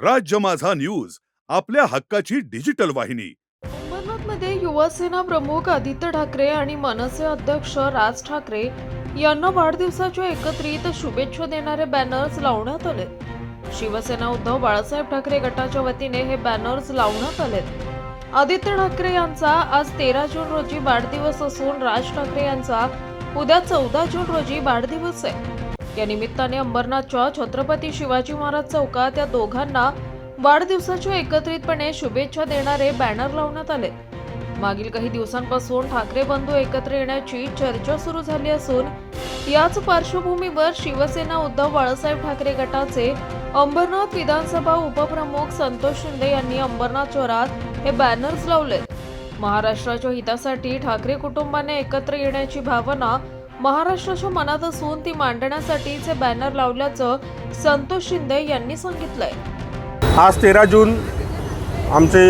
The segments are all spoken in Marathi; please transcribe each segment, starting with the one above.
राज्य माझा न्यूज आपल्या हक्काची डिजिटल वाहिनी. अंबरनाथमध्ये युवासेना प्रमुख आदित्य ठाकरे आणि मनसे अध्यक्ष राज ठाकरे यांना वाढदिवसाच्या एकत्रित शुभेच्छा देणारे बॅनर्स लावण्यात आले. शिवसेना उद्धव बाळासाहेब ठाकरे गटाच्या वतीने हे बॅनर्स लावण्यात आले. आदित्य ठाकरे यांचा आज तेरा जून रोजी वाढदिवस असून राज ठाकरे यांचा उद्या चौदा जून रोजी वाढदिवस आहे. या निमित्ताने अंबरनाथच्या छत्रपती शिवाजी महाराज चौकात या दोघांना वाढदिवसाच्या एकत्रितपणे शुभेच्छा देणारे बॅनर लावण्यात आले. मागील काही दिवसांपासून ठाकरे बंधू एकत्र येण्याची चर्चा सुरू झाली असून याच पार्श्वभूमीवर शिवसेना उद्धव बाळासाहेब ठाकरे गटाचे अंबरनाथ विधानसभा उपप्रमुख संतोष शिंदे यांनी अंबरनाथ शहरात हे बॅनर्स लावले महाराष्ट्राच्या हितासाठी ठाकरे कुटुंबाने एकत्र येण्याची भावना महाराष्ट्राच्या मनात असून ती मांडण्यासाठीचे बॅनर लावल्याचं संतोष शिंदे यांनी सांगितलंय. आज तेरा जून आमचे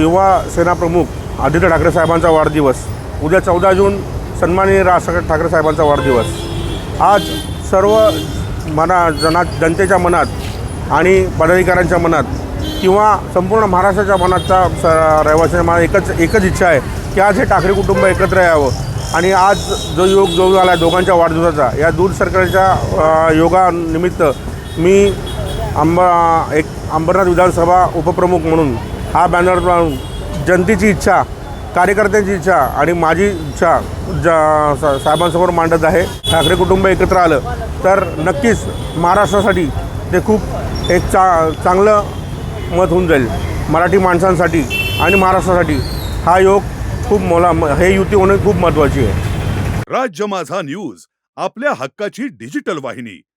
युवा सेना प्रमुख आदित्य ठाकरे साहेबांचा वाढदिवस. उद्या चौदा जून सन्माननीय राज ठाकरे साहेबांचा वाढदिवस. आज सर्व मना जना जनतेच्या मनात आणि पदाधिकाऱ्यांच्या मनात किंवा संपूर्ण महाराष्ट्राच्या मनातचा स रहिवाशांच्या मनात एकच एकच इच्छा आहे की आज हे ठाकरे कुटुंब एकत्र यावं. आणि आज जो योग जो आला आहे दोघांच्या वाढदिवसाचा या दूध सरकारच्या योगानिमित्त मी आंबा एक अंबरनाथ विधानसभा उपप्रमुख म्हणून हा बॅनर लावून जनतेची इच्छा कार्यकर्त्यांची इच्छा आणि माझी इच्छा ज सा- साहेबांसमोर मांडत आहे ठाकरे कुटुंब एकत्र आलं तर नक्कीच महाराष्ट्रासाठी ते खूप एक चा चांगलं मत होऊन जाईल. मराठी माणसांसाठी आणि महाराष्ट्रासाठी हा योग खूप मला हे युती होणं खूप महत्वाची आहे. राज्य माझा न्यूज आपल्या हक्काची डिजिटल वाहिनी.